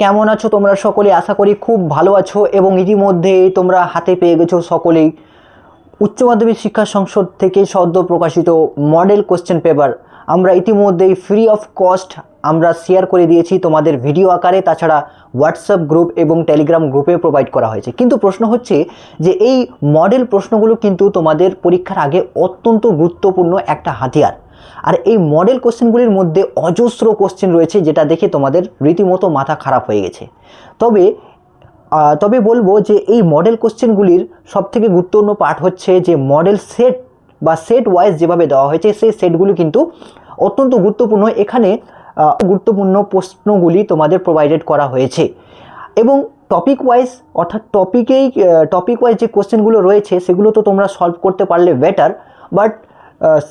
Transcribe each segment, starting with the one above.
কেমন আছো? তোমরা সকলে আশা করি খুব ভালো আছো এবং ইতিমধ্যেই তোমরা হাতে পেয়ে গেছো সকলেই উচ্চ মাধ্যমিক শিক্ষা সংসদ থেকে সদ্য প্রকাশিত মডেল কোশ্চেন পেপার আমরা ইতিমধ্যেই ফ্রি অফ কস্ট আমরা শেয়ার করে দিয়েছি তোমাদের ভিডিও আকারে, তাছাড়া হোয়াটসঅ্যাপ গ্রুপ এবং টেলিগ্রাম গ্রুপে প্রোভাইড করা হয়েছে। কিন্তু প্রশ্ন হচ্ছে যে এই মডেল প্রশ্নগুলো কিন্তু তোমাদের পরীক্ষার আগে অত্যন্ত গুরুত্বপূর্ণ একটা হাতিয়ার। আর এই মডেল কোশ্চেনগুলির মধ্যে অজস্র কোশ্চেন রয়েছে যেটা দেখে তোমাদের রীতিমতো মাথা খারাপ হয়ে গেছে। তবে তবে বলব যে এই মডেল কোশ্চেনগুলির সবথেকে গুরুত্বপূর্ণ পার্ট হচ্ছে যে মডেল সেট বা সেট ওয়াইজ যেভাবে দেওয়া হয়েছে, সেই সেটগুলি কিন্তু অত্যন্ত গুরুত্বপূর্ণ। এখানে গুরুত্বপূর্ণ প্রশ্নগুলি তোমাদের প্রোভাইডেড করা হয়েছে। এবং টপিক ওয়াইজ অর্থাৎ টপিকেই টপিক ওয়াইজ যে কোশ্চেনগুলো রয়েছে, সেগুলো তো তোমরা সলভ করতে পারলে বেটার বাট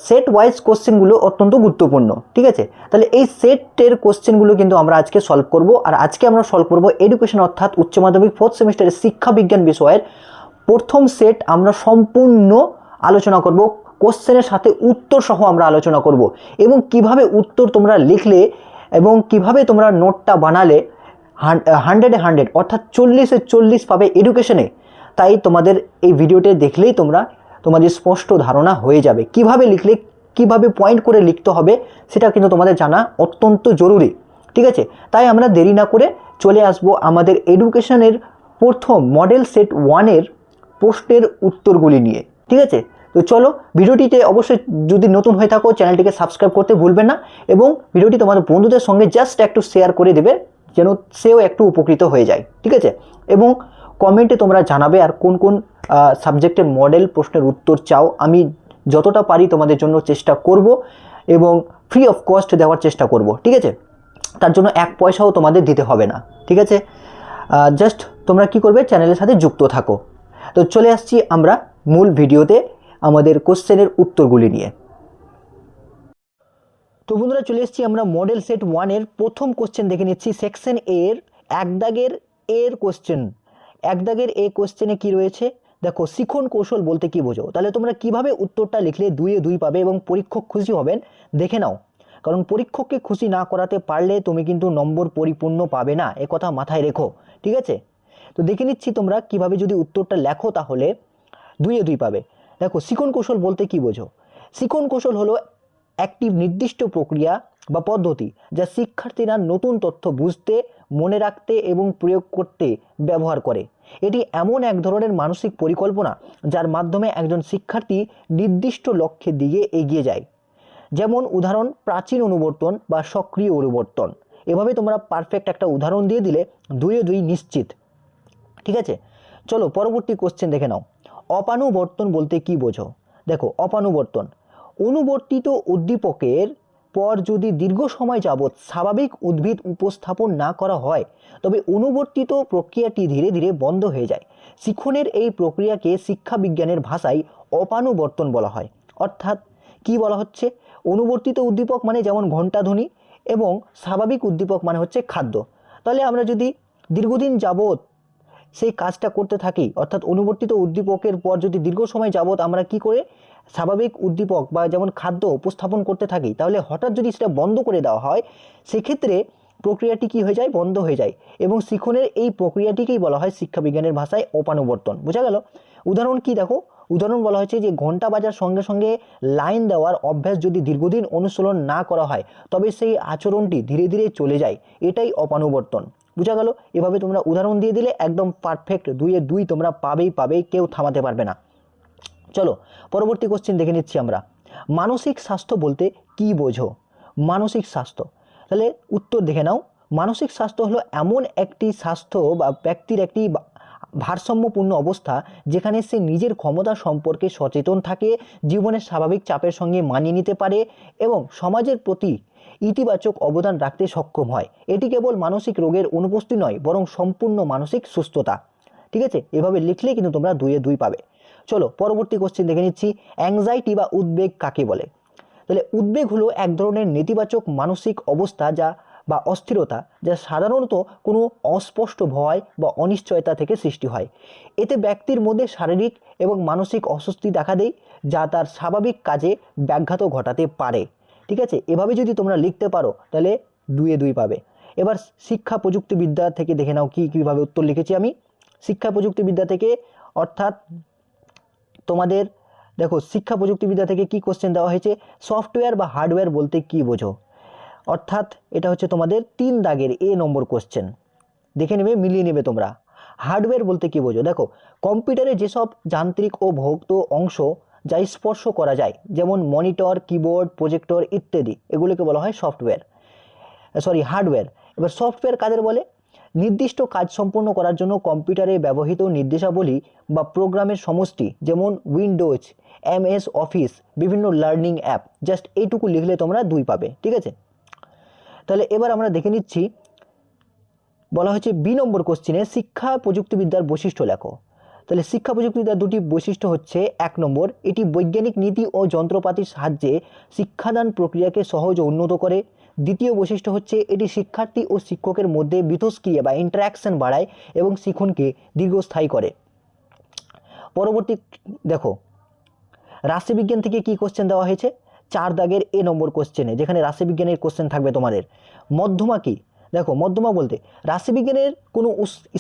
সেট ওয়াইজ কোশ্চেনগুলো অত্যন্ত গুরুত্বপূর্ণ, ঠিক আছে? তাহলে এই সেটের কোশ্চেনগুলো কিন্তু আমরা আজকে সলভ করব, আর আজকে আমরা সলভ করব এডুকেশন অর্থাৎ উচ্চ মাধ্যমিক ফোর্থ সেমিস্টারের শিক্ষা বিজ্ঞান বিষয়ের। প্রথম সেট আমরা সম্পূর্ণ আলোচনা করব কোশ্চেনের সাথে উত্তর সহ আমরা আলোচনা করব, এবং কীভাবে উত্তর তোমরা লিখলে এবং কীভাবে তোমরা নোটটা বানালে হান্ড্রেডে হান্ড্রেড অর্থাৎ চল্লিশে চল্লিশ পাবে এডুকেশনে তাই তোমাদের এই ভিডিওতে দেখলেই তোমরা তোমাদের স্পষ্ট ধারণা হয়ে যাবে। কীভাবে লিখলে, কীভাবে পয়েন্ট করে লিখতে হবে, সেটা কিন্তু তোমাদের জানা অত্যন্ত জরুরি। ঠিক আছে? তাই আমরা দেরি না করে চলে আসব আমাদের এডুকেশনের প্রথম মডেল সেট ওয়ানের প্রশ্নের উত্তরগুলি নিয়ে। ঠিক আছে? তো চলো, ভিডিওটিতে অবশ্যই যদি নতুন হয়ে থাকো, চ্যানেলটিকে সাবস্ক্রাইব করতে ভুলবেন না এবং ভিডিওটি তোমাদের বন্ধুদের সঙ্গে জাস্ট একটু শেয়ার করে দেবে, যেন সেও একটু উপকৃত হয়ে যায়। ঠিক আছে? এবং কমেন্টে তোমরা জানাবে আর কোন কোন সাবজেক্টের মডেল প্রশ্নের উত্তর চাও। আমি যতটা পারি তোমাদের জন্য চেষ্টা করব এবং ফ্রি অফ কস্ট দেওয়ার চেষ্টা করব, ঠিক আছে? তার জন্য এক পয়সাও তোমাদের দিতে হবে না, ঠিক আছে? জাস্ট তোমরা কি করবে? চ্যানেলের সাথে যুক্ত থাকো। তো চলে আসছি আমরা মূল ভিডিওতে আমাদের কোশ্চেনের উত্তরগুলি নিয়ে। তো বন্ধুরা চলে এসেছি আমরা মডেল সেট ওয়ানের প্রথম কোশ্চেন দেখে নিচ্ছি। সেকশন এর এক দাগের এর কোশ্চেন এক দাগের এ কোশ্চেনে কি রয়েছে? দেখো, শিখন কৌশল বলতে কি বোঝো? তাহলে তোমরা কীভাবে উত্তরটা লিখলে দুইয়ে দুই পাবে এবং পরীক্ষক খুশি হবেন? দেখে নাও। কারণ পরীক্ষককে খুশি না করাতে পারলে তুমি কিন্তু নম্বর পরিপূর্ণ পাবে না। এ কথা মাথায় রেখো, ঠিক আছে? তো দেখে নিচ্ছি তোমরা কীভাবে যদি উত্তরটা লেখো তাহলে দুইয়ে দুই পাবে। দেখো, শিখন কৌশল বলতে কি বোঝো? শিখন কৌশল হলো একটি নির্দিষ্ট প্রক্রিয়া বা পদ্ধতি যা শিক্ষার্থীরা নতুন তথ্য বুঝতে মনে রাখতে এবং প্রয়োগ করতে ব্যবহার করে। এটি এমন এক ধরনের মানসিক পরিকল্পনা যার মাধ্যমে একজন শিক্ষার্থী নির্দিষ্ট লক্ষ্যের দিকে এগিয়ে যায়। যেমন উদাহরণ, প্রাচীন অনুবর্তন বা সক্রিয় অনুবর্তন। এভাবে তোমরা পারফেক্ট একটা উদাহরণ দিয়ে দিলে দুয়ে দুই নিশ্চিত। ঠিক আছে? চলো পরবর্তী কোশ্চেন দেখে নাও। অপানুবর্তন বলতে কি বোঝো? দেখো, অপানুবর্তন। অনুবর্তিত উদ্দীপকের পর যদি দীর্ঘ সময় যাবৎ স্বাভাবিক উদ্ভিদ উপস্থাপন না করা হয়, তবে অনুবর্তিত প্রক্রিয়াটি ধীরে ধীরে বন্ধ হয়ে যায়। শিক্ষণের এই প্রক্রিয়াকে শিক্ষা বিজ্ঞানের ভাষায় অপানুবর্তন বলা হয়। অর্থাৎ কি বলা হচ্ছে? অনুবর্তিত উদ্দীপক মানে যেমন ঘণ্টাধ্বনি এবং স্বাভাবিক উদ্দীপক মানে হচ্ছে খাদ্য। তাহলে আমরা যদি দীর্ঘদিন যাবৎ সেই কাজটা করতে থাকি। অর্থাৎ অনুবর্তিত উদ্দীপকের পর যদি দীর্ঘ সময় যাবৎ আমরা কি করে স্বাভাবিক উদ্দীপক বা যেমন খাদ্য উপস্থাপন করতে থাকি, তাহলে হঠাৎ যদি সেটা বন্ধ করে দেওয়া হয়, সেক্ষেত্রে প্রক্রিয়াটি কি হয়ে যায়? বন্ধ হয়ে যায়। এবং শিখনের এই প্রক্রিয়াটিকেই বলা হয় শিক্ষা বিজ্ঞানের ভাষায় অপানুবর্তন বোঝা গেল? উদাহরণ কি দেখো? উদাহরণ বলা হয়েছে যে ঘণ্টা বাজার সঙ্গে সঙ্গে লাইন দেওয়ার অভ্যাস যদি দীর্ঘদিন অনুশীলন না করা হয়, তবে সেই আচরণটি ধীরে ধীরে চলে যায়। এটাই অপানুবর্তন বুঝা গেল, এভাবে তোমরা উদাহরণ দিয়ে দিলে একদম পারফেক্ট দুইয়ে দুই তোমরা পাবেই পাবেই, কেউ থামাতে পারবে না। চলো, পরবর্তী কোশ্চেন দেখে নিচ্ছি আমরা। মানসিক স্বাস্থ্য বলতে কি বোঝো? মানসিক স্বাস্থ্য। তাহলে উত্তর দেখে নাও। মানসিক স্বাস্থ্য হলো এমন একটি স্বাস্থ্য বা ব্যক্তির একটি ভারসাম্যপূর্ণ অবস্থা যেখানে সে নিজের ক্ষমতা সম্পর্কে সচেতন থাকে, জীবনের স্বাভাবিক চাপের সঙ্গে মানিয়ে নিতে পারে এবং সমাজের প্রতি ইতিবাচক অবদান রাখতে সক্ষম হয়। এটি কেবল মানসিক রোগের অনুপস্থিতি নয়, বরং সম্পূর্ণ মানসিক সুস্থতা। ঠিক আছে? এভাবে লিখলে কিন্তু তোমরা দুইয়ে দুই পাবে। চলো, পরবর্তী কোশ্চেন দেখে নিচ্ছি। অ্যাংজাইটি বা উদ্বেগ কাকে বলে? তাহলে উদ্বেগ হলো এক ধরনের নেতিবাচক মানসিক অবস্থা যা বা অস্থিরতা যা সাধারণত কোনো অস্পষ্ট ভয় বা অনিশ্চয়তা থেকে সৃষ্টি হয়। এতে ব্যক্তির মধ্যে শারীরিক এবং মানসিক অস্বস্তি দেখা দেয়, যা তার স্বাভাবিক কাজে ব্যাঘাত ঘটাতে পারে। ঠিক আছে? এভাবে যদি তোমরা লিখতে পারো, তাহলে দুয়ে দুই পাবে। এবার শিক্ষা প্রযুক্তিবিদ্যা থেকে দেখে নাও কী, কীভাবে উত্তর লিখেছি আমি। শিক্ষা প্রযুক্তিবিদ্যা থেকে, অর্থাৎ তোমাদের, দেখো, শিক্ষা প্রযুক্তিবিদ্যা থেকে কি কোশ্চেন দেওয়া হয়েছে? সফটওয়্যার বা হার্ডওয়্যার বলতে কি বোঝো? অর্থাৎ এটা হচ্ছে তোমাদের তিন দাগের এ নম্বর কোশ্চেন দেখে নেবে, মিলিয়ে নেবে তোমরা। হার্ডওয়্যার বলতে কি বোঝো? দেখো কম্পিউটারে যেসব যান্ত্রিক ও ভৌত অংশ যা স্পর্শ করা যায়, যেমন মনিটর, কিবোর্ড, প্রজেক্টর ইত্যাদি। এগুলোকে বলা হয় সফটওয়্যার, সরি, হার্ডওয়্যার। এবার সফটওয়্যার কাদের বলে? নির্দিষ্ট কাজ সম্পন্ন করার জন্য কম্পিউটারে ব্যবহৃত নির্দেশাবলী বা প্রোগ্রামের সমষ্টি, যেমন উইন্ডোজ, এমএস অফিস, বিভিন্ন লার্নিং অ্যাপ, জাস্ট এইটুকু লিখলে তোমরা দুই পাবে, ঠিক আছে? তাহলে এবার আমরা দেখে নিচ্ছি, বলা হচ্ছে বি নম্বর কোশ্চেনে শিক্ষা প্রযুক্তিবিদ্যার বৈশিষ্ট্য লেখো। তাহলে শিক্ষা প্রযুক্তিবিদ্যার দুটি বৈশিষ্ট্য হচ্ছে, এক নম্বর, এটি বৈজ্ঞানিক নীতি ও যন্ত্রপাতির সাহায্যে শিক্ষাদান প্রক্রিয়াকে সহজ ও উন্নত করে। দ্বিতীয় বৈশিষ্ট্য হচ্ছে, এটি শিক্ষার্থী ও শিক্ষকের মধ্যে বিথস্ক্রিয়া বা ইন্টারাকশন বাড়ায় এবং শিখনকে দীর্ঘস্থায়ী করে। পরবর্তী, দেখো রাশিবিজ্ঞান থেকে কি কোশ্চেন দেওয়া হয়েছে? চার দাগের এ নম্বর কোশ্চেনে যেখানে রাশিবিজ্ঞানের কোশ্চেন থাকবে তোমাদের। মধ্যমা কি? দেখো, মধ্যমা বলতে রাশিবিজ্ঞানের কোনো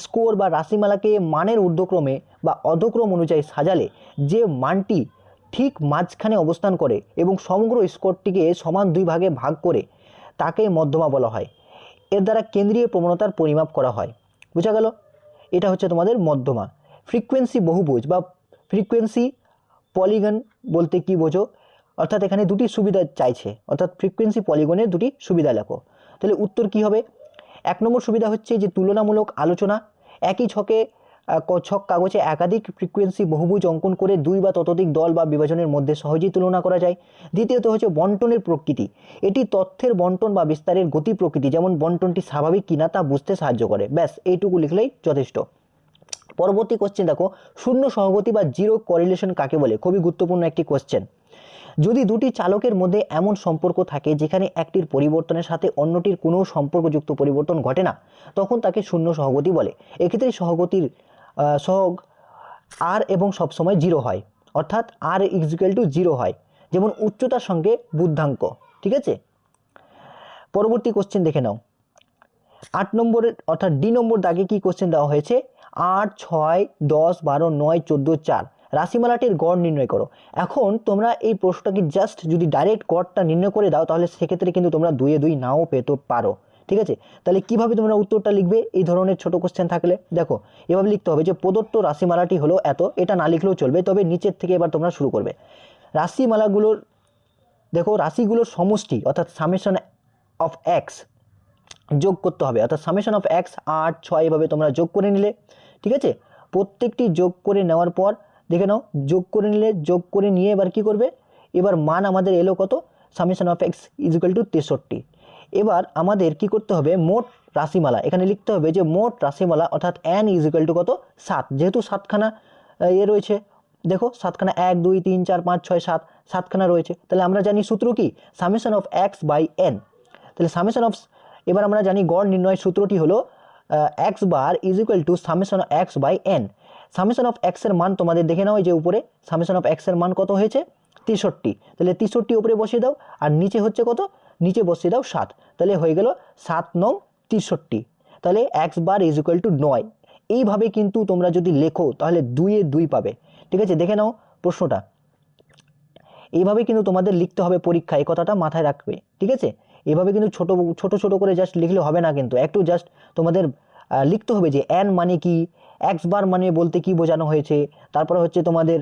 স্কোর বা রাশিমালাকে মানের ঊর্ধ্বক্রমে বা অধক্রম অনুযায়ী সাজালে যে মানটি ঠিক মাঝখানে অবস্থান করে এবং সমগ্র স্কোরটিকে সমান দুই ভাগে ভাগ করে তাকে মধ্যমা বলা হয়। এর দ্বারা কেন্দ্রীয় প্রবণতার পরিমাপ করা হয়। বোঝা গেল? এটা হচ্ছে তোমাদের মধ্যমা। ফ্রিকোয়েন্সি বহুভুজ বা ফ্রিকোয়েন্সি পলিগন বলতে কি বোঝো? অর্থাৎ এখানে দুটি সুবিধা চাইছে। অর্থাৎ ফ্রিকোয়েন্সি পলিগনের দুটি সুবিধা লেখো। তাহলে উত্তর কি হবে? এক নম্বর সুবিধা হচ্ছে যে তুলনামূলক আলোচনা একই ছকে ছক কাগজে একাধিক ফ্রিকোয়েন্সি বহুভুজ অঙ্কন করে দুই বা ততোধিক দল বা বিভাজনের মধ্যে সহজেই তুলনা করা যায়। দ্বিতীয়ত হচ্ছে বন্টনের প্রকৃতি। এটি তথ্যের বন্টন বা বিস্তারের গতি প্রকৃতি, যেমন বন্টনটি স্বাভাবিক কিনা তা বুঝতে সাহায্য করে। ব্যাস, এইটুকু লিখলেই যথেষ্ট। পরবর্তী কোশ্চেন দেখো, শূন্য সহগতি বা জিরো করিলেশন কাকে বলে? খুবই গুরুত্বপূর্ণ একটি কোশ্চেন যদি দুটি চালকের মধ্যে এমন সম্পর্ক থাকে যেখানে একটির পরিবর্তনের সাথে অন্যটির কোনো সম্পর্কযুক্ত পরিবর্তন ঘটে না, তখন তাকে শূন্য সহগতি বলে। এক্ষেত্রে সহগতির সহগ আর এবং সবসময় জিরো হয়। অর্থাৎ আর ইকুয়াল টু জিরো হয়। যেমন উচ্চতার সঙ্গে বুদ্ধাঙ্ক, ঠিক আছে? পরবর্তী কোশ্চেন দেখে নাও। আট নম্বরের অর্থাৎ ডি নম্বর দাগে কি কোশ্চেন দেওয়া হয়েছে? আট, ছয়, দশ, বারো, নয়, চোদ্দ, চার। রাশিমালাটির গড় নির্ণয় করো। এখন তোমরা এই প্রশ্নটাকে জাস্ট যদি ডাইরেক্ট গড়টা নির্ণয় করে দাও, তাহলে সেক্ষেত্রে কিন্তু তোমরা দুয়ে দুই নাও পেতে পারো। ঠিক আছে? তাহলে কীভাবে তোমরা উত্তরটা লিখবে? এই ধরনের ছোট কোশ্চেন থাকলে। দেখো, এভাবে লিখতে হবে যে, প্রদত্ত রাশিমালাটি হলো এত, এটা না লিখলেও চলবে, তবে নিচের থেকে এবার তোমরা শুরু করবে। রাশিমালাগুলোর, দেখো, রাশিগুলোর সমষ্টি, অর্থাৎ সামেশন অফ এক্স যোগ করতে হবে। অর্থাৎ সামেশন অফ এক্স আট, ছয়, এভাবে তোমরা যোগ করে নিলে, ঠিক আছে? প্রত্যেকটি যোগ করে নেওয়ার পর, দেখে নাও, যোগ করে নিলে, যোগ করে নিয়ে এবার কি করবে? এবার মান আমাদের এলো কত? Summation of x is equal to তেষট্টি। এবার আমাদের কি করতে হবে? মোট রাশিমালা। এখানে লিখতে হবে যে মোট রাশিমালা অর্থাৎ এন ইজিক্যাল টু কত? সাত। যেহেতু সাতখানা ইয়ে রয়েছে, দেখো সাতখানা এক, দুই, তিন, চার, পাঁচ, ছয়, সাত, সাতখানা রয়েছে। তাহলে আমরা জানি সূত্র কি? Summation of x by n তাহলে সামেশন অফ এবার আমরা জানি গড় নির্ণয় সূত্রটি হলো x bar is equal to summation of x by n summation of এক্সের মান তোমাদের দেখে নাও যে উপরে। সামেশন অফ এক্সের মান কত হয়েছে? তেষট্টি। তাহলে তেষট্টি উপরে বসিয়ে দাও। আর নিচে হচ্ছে কত? নিচে বসিয়ে দাও সাত। তাহলে হয়ে গেল সাত নং তেষট্টি। তাহলে x bar is equal to নয়। এইভাবে কিন্তু তোমরা যদি লেখো, তাহলে দুইয়ে দুই পাবে। ঠিক আছে? দেখে নাও প্রশ্নটা। এইভাবে কিন্তু তোমাদের লিখতে হবে পরীক্ষা, এই কথাটা মাথায় রাখবে। ঠিক আছে? এভাবে কিন্তু ছোট ছোট ছোট করে জাস্ট লিখলে হবে না কিন্তু। একটু জাস্ট তোমাদের লিখতে হবে যে এন মানে কি? এক্স বার মানে বলতে কি বোঝানো হয়েছে? তারপরে হচ্ছে তোমাদের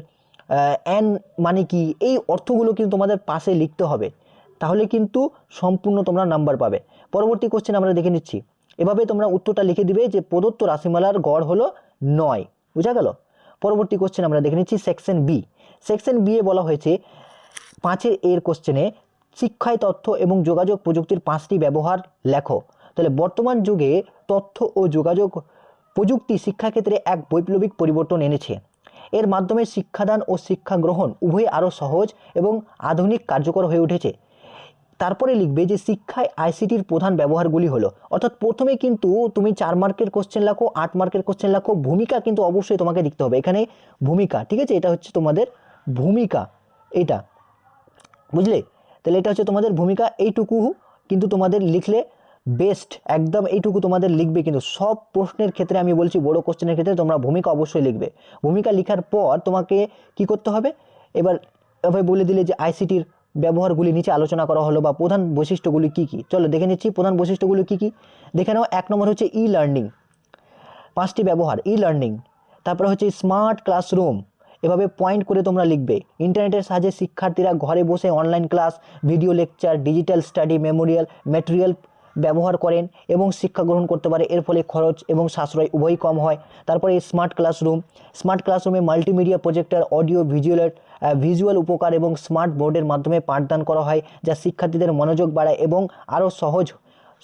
এন মানে কি? এই অর্থগুলো কিন্তু তোমাদের পাশে লিখতে হবে। তাহলে কিন্তু সম্পূর্ণ তোমরা নাম্বার পাবে। পরবর্তী কোশ্চেন আমরা দেখে নিচ্ছি। এভাবে তোমরা উত্তরটা লিখে দিবে যে প্রদত্ত রাশিমালার গড় হলো নয়। বুঝা গেল? পরবর্তী কোশ্চেন আমরা দেখে নিচ্ছি সেকশন বি সেকশন বি এ বলা হয়েছে, পাঁচের এর কোশ্চেনে শিক্ষায় তথ্য এবং যোগাযোগ প্রযুক্তির পাঁচটি ব্যবহার লেখো। তাহলে বর্তমান যুগে তথ্য ও যোগাযোগ প্রযুক্তি শিক্ষাক্ষেত্রে এক বৈপ্লবিক পরিবর্তন এনেছে। এর মাধ্যমে শিক্ষাদান ও শিক্ষা গ্রহণ উভয় আরও সহজ এবং আধুনিক কার্যকর হয়ে উঠেছে। তারপরে লিখবে যে শিক্ষায় আইসিটির প্রধান ব্যবহারগুলি হলো, অর্থাৎ প্রথমে কিন্তু তুমি চার মার্কের কোশ্চেন লেখো, আট মার্কের কোশ্চেন লেখো, ভূমিকা কিন্তু অবশ্যই তোমাকে লিখতে হবে। এখানে ভূমিকা, ঠিক আছে? এটা হচ্ছে তোমাদের ভূমিকা, এটা, বুঝলে? তাহলে এটা হচ্ছে তোমাদের ভূমিকা, এইটুকু কিন্তু তোমাদের লিখলে বেস্ট একদম এইটুকু তোমাদের লিখবে কিন্তু। সব প্রশ্নের ক্ষেত্রে আমি বলছি, বড় কোশ্চেনের ক্ষেত্রে তোমরা ভূমিকা অবশ্যই লিখবে। ভূমিকা লিখার পর তোমাকে কি করতে হবে? এবার এভাবে বলে দিলে যে আইসিটির ব্যবহারগুলি নিচে আলোচনা করা হলো বা প্রধান বৈশিষ্ট্যগুলি কী কী? চলো দেখে নিচ্ছি প্রধান বৈশিষ্ট্যগুলি কী কী? দেখে নাও, এক নম্বর হচ্ছে ই লার্নিং পাঁচটি ব্যবহার ই লার্নিং তারপরে হচ্ছে স্মার্ট ক্লাসরুম এভাবে পয়েন্ট করে তোমরা লিখবে। ইন্টারনেটের সাহায্যে শিক্ষার্থীরা ঘরে বসে online class video lecture digital study memorial material ব্যবহার করেন এবং শিক্ষা গ্রহণ করতে পারে। এর ফলে খরচ এবং সাশ্রয় উভয়ই কম হয়। তারপরে স্মার্ট ক্লাসরুম স্মার্ট ক্লাসরুমে multimedia projector audio visual visual উপকার এবং স্মার্ট বোর্ডের মাধ্যমে পাঠদান করা হয়, যা শিক্ষার্থীদের মনোযোগ বাড়ায় এবং আরও সহজ,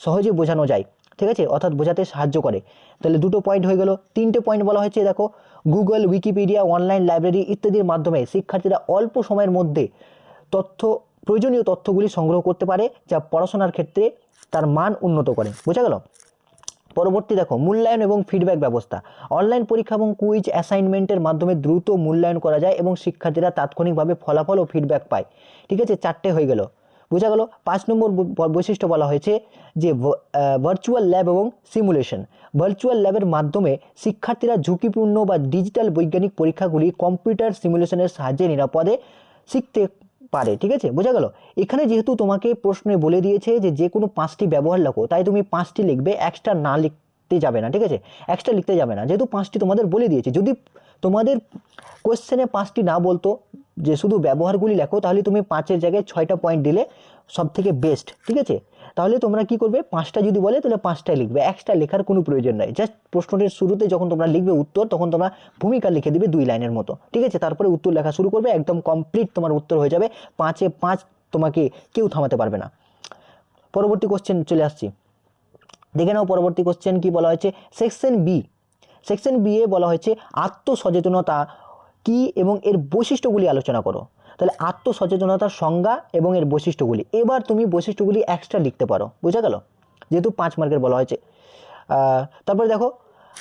সহজে বোঝানো যায়। ঠিক আছে? অর্থাৎ বোঝাতে সাহায্য করে। তাহলে দুটো পয়েন্ট হয়ে গেল। তিনটে পয়েন্ট বলা হয়েছে, দেখো গুগল উইকিপিডিয়া অনলাইন লাইব্রেরি ইত্যাদির মাধ্যমে শিক্ষার্থীরা অল্প সময়ের মধ্যে তথ্য, প্রয়োজনীয় তথ্যগুলি সংগ্রহ করতে পারে, যা পড়াশোনার ক্ষেত্রে তার মান উন্নত করে। বোঝা গেল? পরবর্তী দেখো, মূল্যায়ন এবং ফিডব্যাক ব্যবস্থা। অনলাইন পরীক্ষা এবং কুইজ অ্যাসাইনমেন্টের মাধ্যমে দ্রুত মূল্যায়ন করা যায় এবং শিক্ষার্থীরা তাৎক্ষণিকভাবে ফলাফল ও ফিডব্যাক পায়। ঠিক আছে, চারটে হয়ে গেল। বোঝা গেল? পাঁচ নম্বর বৈশিষ্ট্য বলা হয়েছে যে ভার্চুয়াল ল্যাব এবং সিমুলেশন ভার্চুয়াল ল্যাবের মাধ্যমে শিক্ষার্থীরা ঝুঁকিপূর্ণ বা ডিজিটাল বৈজ্ঞানিক পরীক্ষাগুলি কম্পিউটার সিমুলেশনের সাহায্যে নিরাপদে শিখতে পারে, ঠিক আছে? বোঝা গেল? এখানে যেহেতু তোমাকে প্রশ্নে বলে দিয়েছে যে যে কোনো পাঁচটি ব্যবহার লেখো, তাই তুমি পাঁচটি লিখবে এক্সট্রা না লিখতে যাবে না, ঠিক আছে? এক্সট্রা লিখতে যাবে না। যেহেতু পাঁচটি তোমাদের বলে দিয়েছে, যদি তোমাদের কোয়েশ্চেনে পাঁচটি না বলতো যে শুধু ব্যবহারগুলি লেখো, তাহলে তুমি পাঁচের জায়গায় ছয়টা পয়েন্ট দিলে সব থেকে বেস্ট ঠিক আছে? তাহলে তোমরা কি করবে? পাঁচটা যদি বলে, তাহলে পাঁচটাই লিখবে। এক্সট্রা লেখার কোনো প্রয়োজন নাই। জাস্ট প্রশ্নটির শুরুতে যখন তোমরা লিখবে উত্তর, তখন তোমরা ভূমিকা লিখে দিবে দুই লাইনের মতো। ঠিক আছে? তারপরে উত্তর লেখা শুরু করবে, একদম কমপ্লিট তোমার উত্তর হয়ে যাবে। পাঁচে পাঁচ তোমাকে কেউ থামাতে পারবে না। পরবর্তী কোশ্চেন চলে আসছি। দেখে নাও পরবর্তী কোশ্চেন কি বলা হয়েছে? সেকশন বি সেকশন বি এ বলা হয়েছে, আত্মসচেতনতা কি এবং এর বৈশিষ্ট্যগুলি আলোচনা করো। তাহলে আত্মসচেতনতার সংজ্ঞা এবং এর বৈশিষ্ট্যগুলি। এবার তুমি বৈশিষ্ট্যগুলি এক্সট্রা লিখতে পারো। বোঝা গেল? যেহেতু পাঁচ মার্কের বলা হয়েছে। তারপরে দেখো,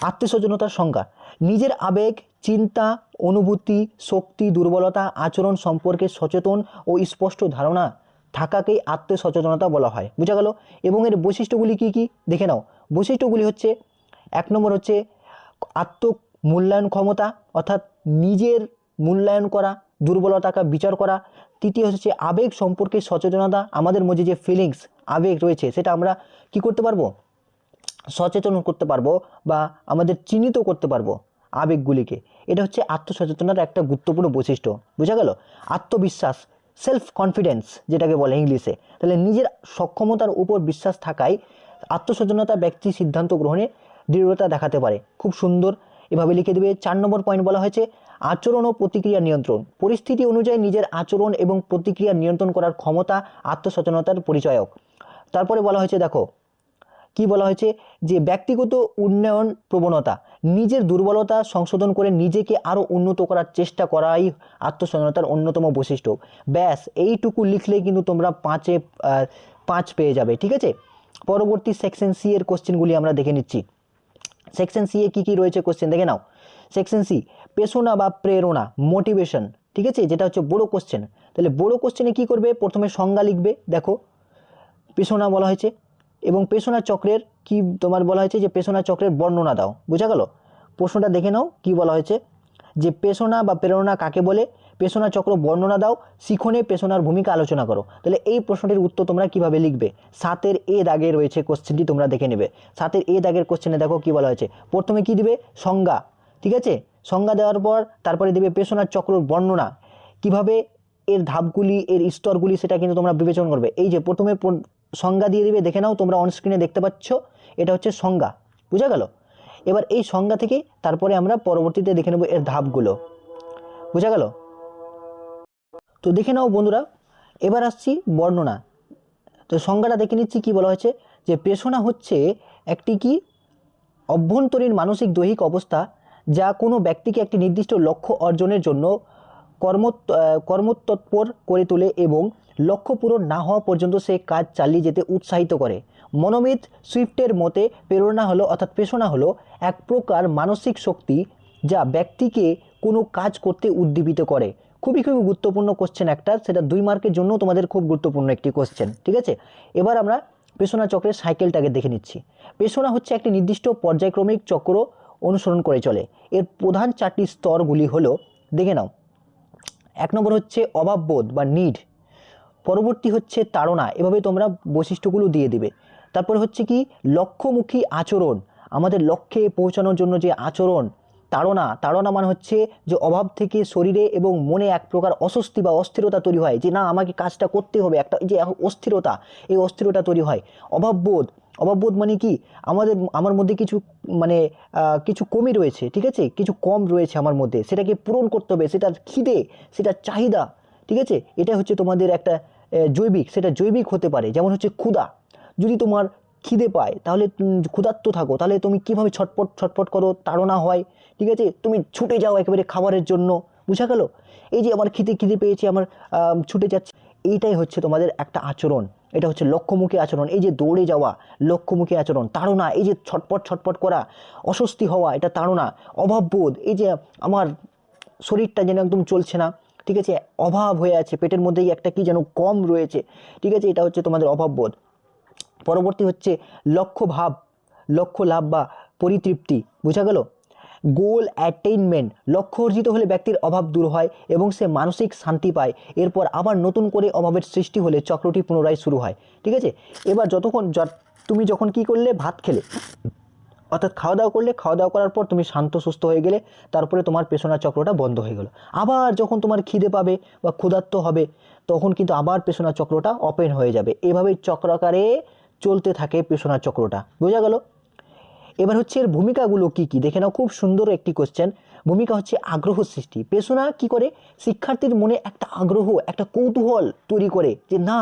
আত্মসচেতনতার সংজ্ঞা। নিজের আবেগ, চিন্তা, অনুভূতি, শক্তি, দুর্বলতা, আচরণ সম্পর্কে সচেতন ও স্পষ্ট ধারণা থাকাকেই আত্মসচেতনতা বলা হয়। বোঝা গেল? এবং এর বৈশিষ্ট্যগুলি কি কি? দেখে নাও। বৈশিষ্ট্যগুলি হচ্ছে, এক নম্বর হচ্ছে আত্ম মূল্যায়ন ক্ষমতা অর্থাৎ নিজের মূল্যায়ন করা, দুর্বলতাকে বিচার করা। তৃতীয় হচ্ছে আবেগ সম্পর্কে সচেতনতা, আমাদের মধ্যে যে ফিলিংস আবেগ রয়েছে, সেটা আমরা কি করতে পারব? সচেতন করতে পারব বা আমাদের চিহ্নিত করতে পারব আবেগগুলিকে। এটা হচ্ছে আত্মসচেতনার একটা গুরুত্বপূর্ণ বৈশিষ্ট্য। বোঝা গেল? আত্মবিশ্বাস সেলফ কনফিডেন্স যেটাকে বলে ইংলিশে। তাহলে নিজের সক্ষমতার উপর বিশ্বাস থাকায় আত্মসচেতনতা ব্যক্তি সিদ্ধান্ত গ্রহণে দৃঢ়তা দেখাতে পারে। খুব সুন্দর এভাবে লিখে দেবে, চার নম্বর পয়েন্ট বলা হয়েছে, আচরণ ও প্রতিক্রিয়া নিয়ন্ত্রণ। পরিস্থিতি অনুযায়ী নিজের আচরণ এবং প্রতিক্রিয়া নিয়ন্ত্রণ করার ক্ষমতা, আত্মসচেতনতার পরিচয়ক। তারপরে বলা হয়েছে, দেখো, কি বলা হয়েছে? যে ব্যক্তিগত উন্নয়ন প্রবণতা, নিজের দুর্বলতা সংশোধন করে নিজেকে আরও উন্নত করার চেষ্টা করাই আত্মসচেতনতার অন্যতম বৈশিষ্ট্য। ব্যাস, এইটুকু লিখলেই কিন্তু তোমরা পাঁচে পাঁচ পেয়ে যাবে, ঠিক আছে? পরবর্তী সেকশন সি এর কোশ্চেনগুলি আমরা দেখে নিচ্ছি। সেকশন সি এ কী কী রয়েছে কোশ্চেন দেখে নাও। সেকশন সি পেশনা বা প্রেরণা মোটিভেশন ঠিক আছে? যেটা হচ্ছে বড় কোশ্চেন তাহলে বড় কোশ্চেনে কী করবে? প্রথমে সংজ্ঞা লিখবে, দেখো। পেশনা বলা হয়েছে এবং পেশনা চক্রের কি তোমার বলা হয়েছে? যে পেশনা চক্রের বর্ণনা দাও। বোঝা গেল? প্রশ্নটা দেখে নাও কি বলা হয়েছে? যে পেশনা বা প্রেরণা কাকে বলে? পেশনা চক্র বর্ণনা দাও, শিখনে পেশনার ভূমিকা আলোচনা করো। তাহলে এই প্রশ্নটির উত্তর তোমরা কীভাবে লিখবে? সাতের এ দাগে রয়েছে কোশ্চেনটি তোমরা দেখে নেবে। সাতের এ দাগের কোশ্চেনে দেখো কি বলা হয়েছে। প্রথমে কি দিবে? সংজ্ঞা। ঠিক আছে? সংজ্ঞা দেওয়ার পর তারপরে দিবে পেশনার চক্র বর্ণনা। কীভাবে এর ধাপগুলি, এর স্তরগুলি সেটা কিন্তু তোমরা বিবেচনা করবে। এই যে প্রথমে সংজ্ঞা দিয়ে দিবে, দেখে নাও তোমরা অনস্ক্রিনে দেখতে পাচ্ছ, এটা হচ্ছে সংজ্ঞা। বুঝা গেল? এবার এই সংজ্ঞা থেকে তারপরে আমরা পরবর্তীতে দেখে নেব এর ধাপগুলো। বুঝা গেল? তো দেখে নাও বন্ধুরা, এবার আসছি বর্ণনা। তো সংজ্ঞাটা দেখে নিচ্ছি কি বলা হয়েছে, যে পেশনা হচ্ছে একটি কি অভ্যন্তরীণ মানসিক দৈহিক অবস্থা যা কোনো ব্যক্তিকে একটি নির্দিষ্ট লক্ষ্য অর্জনের জন্য কর্ম কর্মতৎপর করে তোলে এবং লক্ষ্য পূরণ না হওয়া পর্যন্ত সে কাজ চালিয়ে যেতে উৎসাহিত করে। মনোমিত সুইফটের মতে প্রেরণা হলো, অর্থাৎ পেশনা হলো এক প্রকার মানসিক শক্তি যা ব্যক্তিকে কোনো কাজ করতে উদ্দীপিত করে। খুবই খুবই গুরুত্বপূর্ণ কোশ্চেন একটা, সেটা দুই মার্কের জন্য তোমাদের খুব গুরুত্বপূর্ণ একটি কোশ্চেন ঠিক আছে? এবার আমরা পেশোনা চক্রের সাইকেলটাকে দেখে নিচ্ছি। পেশোনা হচ্ছে একটি নির্দিষ্ট পর্যায়ক্রমিক চক্র অনুসরণ করে চলে। এর প্রধান চারটি স্তরগুলি হলো, দেখে নাও। এক নম্বর হচ্ছে অভাববোধ বা নিড পরবর্তী হচ্ছে তাড়না, এভাবে তোমরা বৈশিষ্ট্যগুলো দিয়ে দিবে। তারপরে হচ্ছে কি, লক্ষ্যমুখী আচরণ, আমাদের লক্ষ্যে পৌঁছানোর জন্য যে আচরণ তাড়না তাড়না মানে হচ্ছে যে অভাব থেকে শরীরে এবং মনে এক প্রকার অস্বস্তি বা অস্থিরতা তৈরি হয়, যে না, আমাকে কাজটা করতে হবে, একটা যে অস্থিরতা, এই অস্থিরতা তৈরি হয়। অভাববোধ অভাববোধ মানে কি? আমাদের, আমার মধ্যে কিছু মানে কিছু কমই রয়েছে, ঠিক আছে? কিছু কম রয়েছে আমার মধ্যে, সেটাকে পূরণ করতে হবে, সেটার খিদে, সেটার চাহিদা, ঠিক আছে? এটা হচ্ছে তোমাদের একটা জৈবিক, সেটা জৈবিক হতে পারে, যেমন হচ্ছে ক্ষুদা যদি তোমার খিদে পায়, তাহলে ক্ষুধার্ত থাকো, তাহলে তুমি কীভাবে ছটপট ছটপট করো, তাড়না হয়, ঠিক আছে? তুমি ছুটে যাও একেবারে খাবারের জন্য, বুঝা গেল? এই যে আমার খিদে খিদে পেয়েছি, আমার ছুটে যাচ্ছে। এইটাই হচ্ছে তোমাদের একটা আচরণ, এটা হচ্ছে লক্ষ্যমুখী আচরণ, এই যে দৌড়ে যাওয়া, লক্ষ্যমুখী আচরণ, তাড়না, এই যে ছটপট ছটপট করা, অস্বস্তি হওয়া, এটা তাড়না, অভাববোধ, এই যে আমার শরীরটা যেন একদম চলছে না, ঠিক আছে? অভাব হয়ে আছে, পেটের মধ্যেই একটা কি যেন কম রয়েছে, ঠিক আছে? এটা হচ্ছে তোমাদের অভাববোধ। পরবর্তী হচ্ছে লক্ষ্য ভাব, লক্ষ্য লাভ বা পরিতৃপ্তি। বোঝা গেল? গোল অ্যাটেইনমেন্ট, লক্ষ্য অর্জিত হলে ব্যক্তির অভাব দূর হয় এবং সে মানসিক শান্তি পায়। এরপর আবার নতুন করে অভাবের সৃষ্টি হলে চক্রটি পুনরায় শুরু হয়। ঠিক আছে? এবার যতক্ষণ তুমি যখন কি করলে? ভাত খেলে। অর্থাৎ খাওয়া দাওয়া করলে খাওয়া দাওয়া করার পর তুমি শান্ত, সুস্থ হয়ে গেলে তারপরে তোমার পেছনা চক্রটা বন্ধ হয়ে গেল। আবার যখন তোমার খিদে পাবে বা ক্ষুধার্ত হবে, তখন কিন্তু আবার পেছনা চক্রটা ওপেন হয়ে যাবে। এভাবেই চক্রাকারে চলতে থাকে পেছনা চক্রটা। বোঝা গেল? এবার হচ্ছে এর ভূমিকাগুলো কি কি? দেখে নাও, খুব সুন্দর একটি কোশ্চেন ভূমিকা হচ্ছে আগ্রহ সৃষ্টি। পেশোনা কি করে? শিক্ষার্থীর মনে একটা আগ্রহ, একটা কৌতূহল তৈরি করে যে, না,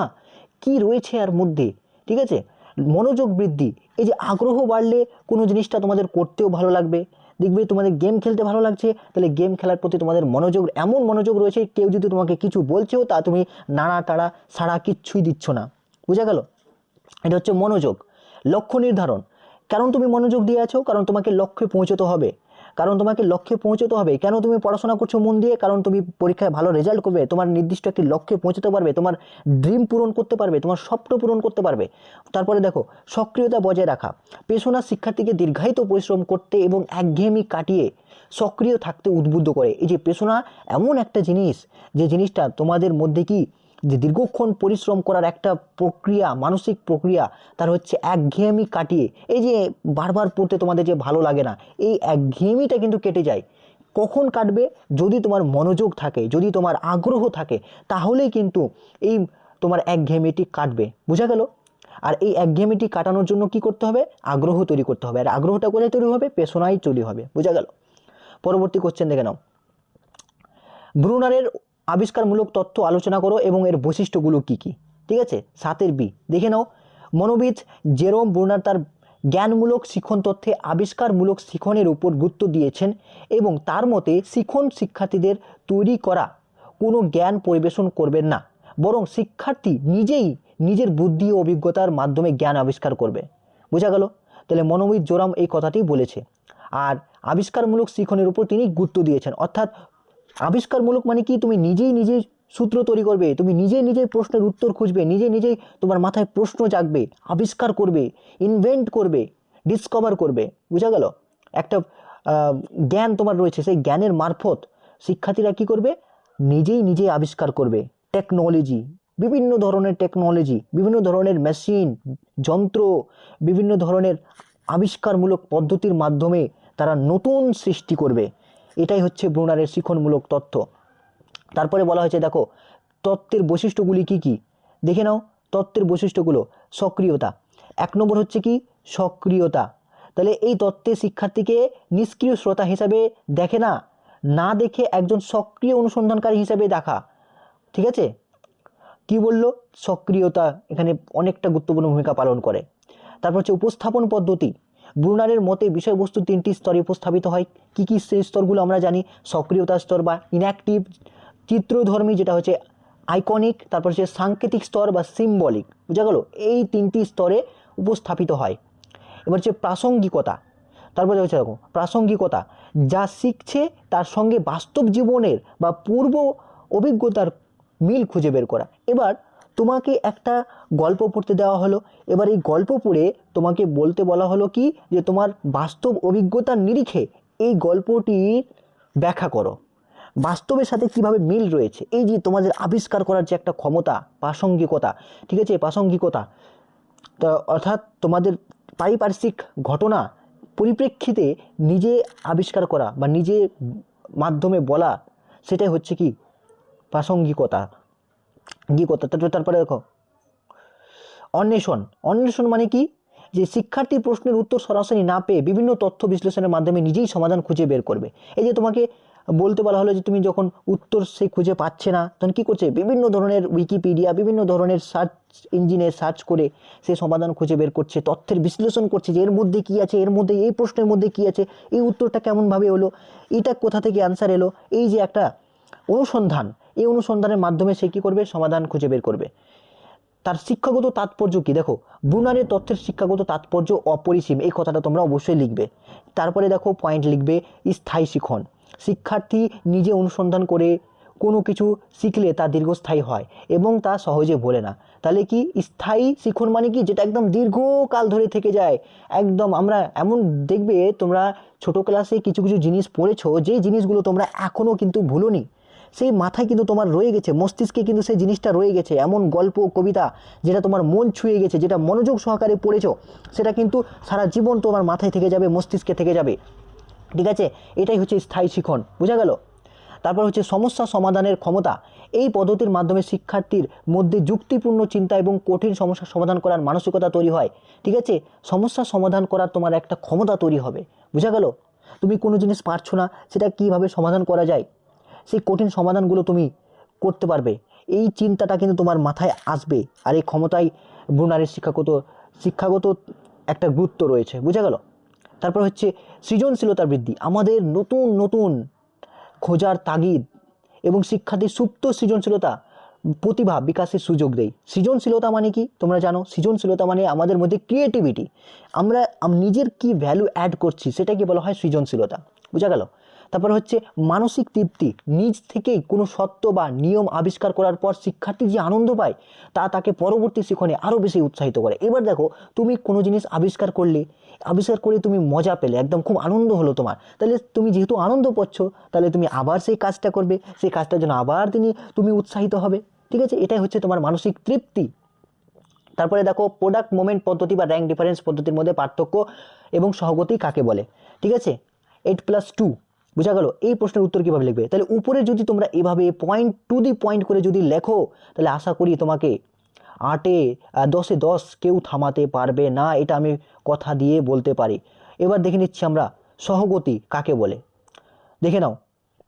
কি রয়েছে আর মধ্যে? ঠিক আছে? মনোযোগ বৃদ্ধি। এই যে আগ্রহ বাড়লে কোনো জিনিসটা তোমাদের করতেও ভালো লাগবে। দেখবে তোমাদের গেম খেলতে ভালো লাগছে, তাহলে গেম খেলার প্রতি তোমাদের মনোযোগ, এমন মনোযোগ রয়েছে, কেউ যদি তোমাকে কিছু বলছেও তা তুমি নাড়া তাড়া সাড়া কিচ্ছুই দিচ্ছ না। বুঝা গেল? এটা হচ্ছে মনোযোগ, লক্ষ্য নির্ধারণ। কারণ তুমি মনোযোগ দিয়ে আছো, কারণ তোমাকে লক্ষ্যে পৌঁছতে হবে। কারণ তোমাকে লক্ষ্যে পৌঁছতে হবে, কেন তুমি পড়াশোনা করছ মন দিয়ে? কারণ তুমি পরীক্ষায় ভালো রেজাল্ট করবে, তোমার নির্দিষ্ট একটি লক্ষ্যে পৌঁছতে পারবে, তোমার ড্রিম পূরণ করতে পারবে, তোমার স্বপ্ন পূরণ করতে পারবে। তারপরে দেখো, সক্রিয়তা বজায় রাখা। পেশোনা শিক্ষার্থীকে দীর্ঘায়িত পরিশ্রম করতে এবং একঘেয়েমি কাটিয়ে সক্রিয় থাকতে উদ্বুদ্ধ করে। এই যে পেশোনা, এমন একটা জিনিস, যে জিনিসটা তোমাদের মধ্যে কি যে দীর্ঘক্ষণ পরিশ্রম করার একটা প্রক্রিয়া, মানসিক প্রক্রিয়া, তার হচ্ছে একঘেয়েমি কাটিয়ে, এই যে বারবার পড়তে তোমাদের যে ভালো লাগে না, এই একঘেয়েমিটা কিন্তু কেটে যায়। কখন কাটবে? যদি তোমার মনোযোগ থাকে, যদি তোমার আগ্রহ থাকে, তাহলেই কিন্তু এই তোমার একঘেয়েমিটি কাটবে। বোঝা গেল? আর এই একঘেয়েমিটি কাটানোর জন্য কি করতে হবে? আগ্রহ তৈরি করতে হবে। আর আগ্রহটা কোথায় তৈরি হবে? পেশনায় তৈরি হবে। বোঝা গেল? পরবর্তী কোশ্চেন দেখে নাও। ব্রুনারের আবিষ্কারমূলক তথ্য আলোচনা করো এবং এর বৈশিষ্ট্যগুলো কি কি? ঠিক আছে? সাতের বি, দেখে নাও। মনোবিদ জেরোম ব্রুনার তার জ্ঞানমূলক শিখন তথ্যে আবিষ্কারমূলক শিখনের উপর গুরুত্ব দিয়েছেন এবং তার মতে শিখন শিক্ষার্থীদের তৈরি করা কোনো জ্ঞান পরিবেশন করবেন না, বরং শিক্ষার্থী নিজেই নিজের বুদ্ধি ও অভিজ্ঞতার মাধ্যমে জ্ঞান আবিষ্কার করবে। বোঝা গেল? তাহলে মনোবিদ জোরাম এই কথাটি বলেছে। আর আবিষ্কারমূলক শিখনের উপর তিনি গুরুত্ব দিয়েছেন। অর্থাৎ আবিষ্কারমূলক মানে কি? তুমি নিজেই নিজেই সূত্র তৈরি করবে। তুমি নিজে নিজেই প্রশ্নের উত্তর খুঁজবে। নিজে নিজেই তোমার মাথায় প্রশ্ন জাগবে, আবিষ্কার করবে ইনভেন্ট করবে ডিসকভার করবে। বুঝা গেল? একটা জ্ঞান তোমার রয়েছে। সেই জ্ঞানের মারফত শিক্ষার্থীরা কি করবে? নিজেই নিজেই আবিষ্কার করবে। টেকনোলজি বিভিন্ন ধরনের টেকনোলজি বিভিন্ন ধরনের মেশিন যন্ত্র, বিভিন্ন ধরনের আবিষ্কারমূলক পদ্ধতির মাধ্যমে তারা নতুন সৃষ্টি করবে। এটাই হচ্ছে ব্রুনারের শিক্ষণমূলক তথ্য তারপরে বলা হয়েছে, দেখো, তত্ত্বের বৈশিষ্ট্যগুলি কি কি? দেখে নাও, তত্ত্বের বৈশিষ্ট্যগুলো, সক্রিয়তা। এক নম্বর হচ্ছে কি? সক্রিয়তা। তাহলে এই তত্ত্বে শিক্ষার্থীকে নিষ্ক্রিয় শ্রোতা হিসাবে দেখে না না দেখে একজন সক্রিয় অনুসন্ধানকারী হিসাবে দেখা। ঠিক আছে? কি বলল? সক্রিয়তা এখানে অনেকটা গুরুত্বপূর্ণ ভূমিকা পালন করে। তারপর হচ্ছে উপস্থাপন পদ্ধতি। ব্রুনারের মতে বিষয়বস্তু তিনটি স্তরে উপস্থাপিত হয়। কি কি সেই স্তরগুলো আমরা জানি? সক্রিয়তা স্তর বা ইনঅ্যাক্টিভ চিত্রধর্মী যেটা হচ্ছে আইকনিক তারপর হচ্ছে সাংকেতিক স্তর বা সিম্বলিক বুঝা গেল? এই তিনটি স্তরে উপস্থাপিত হয়। এবার হচ্ছে প্রাসঙ্গিকতা। তারপরে হচ্ছে দেখো, প্রাসঙ্গিকতা। যা শিখছে তার সঙ্গে বাস্তব জীবনের বা পূর্ব অভিজ্ঞতার মিল খুঁজে বের করা। এবার তোমাকে একটা গল্প পড়তে দেওয়া হলো। এবার এই গল্প পড়ে তোমাকে বলতে বলা হলো কি, যে তোমার বাস্তব অভিজ্ঞতার নিরিখে এই গল্পটির ব্যাখ্যা করো। বাস্তবের সাথে কীভাবে মিল রয়েছে? এই যে তোমাদের আবিষ্কার করার যে একটা ক্ষমতা, প্রাসঙ্গিকতা, ঠিক আছে? প্রাসঙ্গিকতা। অর্থাৎ তোমাদের পারিপার্শ্বিক ঘটনা পরিপ্রেক্ষিতে নিজে আবিষ্কার করা বা নিজে মাধ্যমে বলা, সেটাই হচ্ছে কি? প্রাসঙ্গিকতা। গিকতা তারপরে তারপরে দেখো। অন্বেষণ। অন্বেষণ মানে কি? যে শিক্ষার্থী প্রশ্নের উত্তর সরাসরি না পেয়ে বিভিন্ন তথ্য বিশ্লেষণের মাধ্যমে নিজেই সমাধান খুঁজে বের করবে। এই যে তোমাকে বলতে বলা হলো যে তুমি যখন উত্তর সে খুঁজে পাচ্ছে না, তখন কী করছে? বিভিন্ন ধরনের উইকিপিডিয়া বিভিন্ন ধরনের সার্চ ইঞ্জিনে সার্চ করে সে সমাধান খুঁজে বের করছে, তথ্যের বিশ্লেষণ করছে যে এর মধ্যে কী আছে, এর মধ্যে, এই প্রশ্নের মধ্যে কী আছে, এই উত্তরটা কেমনভাবে হলো, এটা কোথা থেকে অ্যান্সার এলো, এই যে একটা অনুসন্ধান। এই অনুসন্ধানের মাধ্যমে সে কী করবে? সমাধান খুঁজে বের করবে। তার শিক্ষাগত তাৎপর্য কি? দেখো ব্রুনারের তথ্যের শিক্ষাগত তাৎপর্য অপরিসীম। এই কথাটা তোমরা অবশ্যই লিখবে। তারপরে দেখো পয়েন্ট লিখবে, স্থায়ী শিখন শিক্ষার্থী নিজে অনুসন্ধান করে কোনো কিছু শিখলে তা দীর্ঘস্থায়ী হয় এবং তা সহজে ভোলে না। তাহলে কি? স্থায়ী শিখন মানে কি? যেটা একদম দীর্ঘকাল ধরে থেকে যায়। একদম আমরা এমন দেখবে, তোমরা ছোট ক্লাসে কিছু কিছু জিনিস পড়েছো যে জিনিসগুলো তোমরা এখনও কিন্তু ভুলোনি। সেই মাথায় কিন্তু তোমার রয়ে গেছে, মস্তিষ্কে কিন্তু সেই জিনিসটা রয়ে গেছে, এমন গল্প কবিতা যেটা তোমার মন ছুঁয়ে গেছে, যেটা মনোযোগ সহকারে পড়েছো, সেটা কিন্তু সারা জীবন তোমার মাথায় থেকে যাবে, মস্তিষ্কে থেকে যাবে। ঠিক আছে? এটাই হচ্ছে স্থায়ী শিখন, বোঝা গেল? তারপর হচ্ছে সমস্যা সমাধানের ক্ষমতা। এই পদ্ধতির মাধ্যমে শিক্ষার্থীর মধ্যে যুক্তিপূর্ণ চিন্তা এবং কঠিন সমস্যা সমাধান করার মানসিকতা তৈরি হয়। ঠিক আছে? সমস্যা সমাধান করার তোমার একটা ক্ষমতা তৈরি হবে। বোঝা গেল? তুমি কোনো জিনিস পারছ না, সেটা কীভাবে সমাধান করা যায়? সেই কঠিন সমাধানগুলো তুমি করতে পারবে। এই চিন্তাটা কিন্তু তোমার মাথায় আসবে আর এই ক্ষমতায় ব্রুনারের শিক্ষাগত শিক্ষাগত একটা গুরুত্ব রয়েছে, বুঝা গেল? তারপর হচ্ছে সৃজনশীলতার বৃদ্ধি। আমাদের নতুন নতুন খোঁজার তাগিদ এবং শিক্ষার্থীর সুপ্ত সৃজনশীলতা প্রতিভা, বিকাশের সুযোগ দেয় সৃজনশীলতা মানে কি? তোমরা জানো, সৃজনশীলতা মানে আমাদের মধ্যে ক্রিয়েটিভিটি আমরা নিজের কি ভ্যালু অ্যাড করছি, সেটাকে বলা হয় সৃজনশীলতা। বোঝা গেল? তারপর হচ্ছে মানসিক তৃপ্তি। নিজ থেকেই কোনো সত্য বা নিয়ম আবিষ্কার করার পর শিক্ষার্থী যে আনন্দ পায়, তা তাকে পরবর্তী শিখনে আরও বেশি উৎসাহিত করে। এবার দেখো, তুমি কোনো জিনিস আবিষ্কার করলে, আবিষ্কার করে তুমি মজা পেলে, একদম খুব আনন্দ হলো তোমার। তাহলে তুমি যেহেতু আনন্দ পাচ্ছ, তাহলে তুমি আবার সেই কাজটা করবে। সেই কাজটার জন্য আবার তিনি, তুমি উৎসাহিত হবে। ঠিক আছে? এটাই হচ্ছে তোমার মানসিক তৃপ্তি। তারপরে দেখো প্রোডাক্ট মোমেন্ট পদ্ধতি বা র্যাঙ্ক ডিফারেন্স পদ্ধতির মধ্যে পার্থক্য এবং সহগতি কাকে বলে? ঠিক আছে? এইট প্লাস টু বোঝা গেল? এই প্রশ্নের উত্তর কীভাবে লিখবে? তাহলে উপরে যদি তোমরা এভাবে পয়েন্ট টু দি পয়েন্ট করে যদি লেখো, তাহলে আশা করি তোমাকে আটে দশে দশ কেউ থামাতে পারবে না, এটা আমি কথা দিয়ে বলতে পারি। এবার দেখে নিচ্ছি আমরা সহগতি কাকে বলে। দেখে নাও।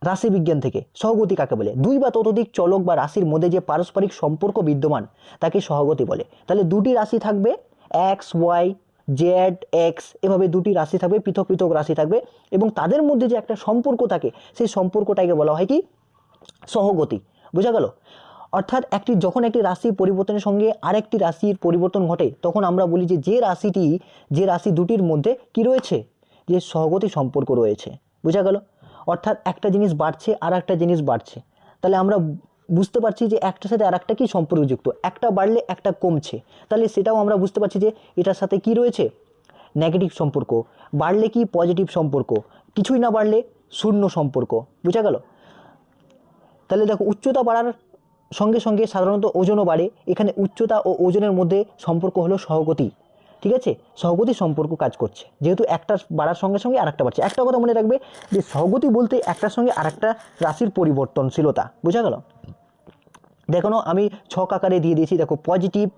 রাশিবিজ্ঞান থেকে। সহগতি কাকে বলে? দুই বা ততোধিক চলক বা রাশির মধ্যে যে পারস্পরিক সম্পর্ক বিদ্যমান, তাকে সহগতি বলে। তাহলে দুটি রাশি থাকবে, এক্স, ওয়াই, জেড, এক্স, এভাবে দুটি রাশি থাকবে, পৃথক পৃথক রাশি থাকবে এবং তাদের মধ্যে যে একটা সম্পর্ক থাকে, সেই সম্পর্কটাকে বলা হয় কি? সহগতি। বোঝা গেল? অর্থাৎ একটি, যখন একটি রাশির পরিবর্তনের সঙ্গে আরেকটি রাশির পরিবর্তন ঘটে, তখন আমরা বলি যে যে রাশিটি, যে রাশি দুটির মধ্যে কি রয়েছে? যে সহগতি সম্পর্ক রয়েছে। বোঝা গেল? অর্থাৎ একটা জিনিস বাড়ছে আর একটা জিনিস বাড়ছে। তাহলে আমরা বুঝতে পারছি যে একটার সাথে আর একটা কি সম্পর্কযুক্ত? একটা বাড়লে একটা কমছে। তাহলে সেটাও আমরা বুঝতে পারছি যে এটার সাথে কি রয়েছে? নেগেটিভ সম্পর্ক। বাড়লে কি পজিটিভ সম্পর্ক? কিছুই না বাড়লে শূন্য সম্পর্ক। বোঝা গেল? তাহলে দেখো, উচ্চতা বাড়ার সঙ্গে সঙ্গে সাধারণত ওজনও বাড়ে। এখানে উচ্চতা ও ওজনের মধ্যে সম্পর্ক হলো সহগতি। ঠিক আছে? সহগতি সম্পর্ক কাজ করছে। যেহেতু একটা বাড়ার সঙ্গে সঙ্গে আরেকটা বাড়ছে। একটা কথা মনে রাখবে যে, সহগতি বলতে একটার সঙ্গে আরেকটা রাশির পরিবর্তনশীলতা। বোঝা গেল? দেখো আমি ছক আকারে দিয়ে দিয়েছি। দেখো পজিটিভ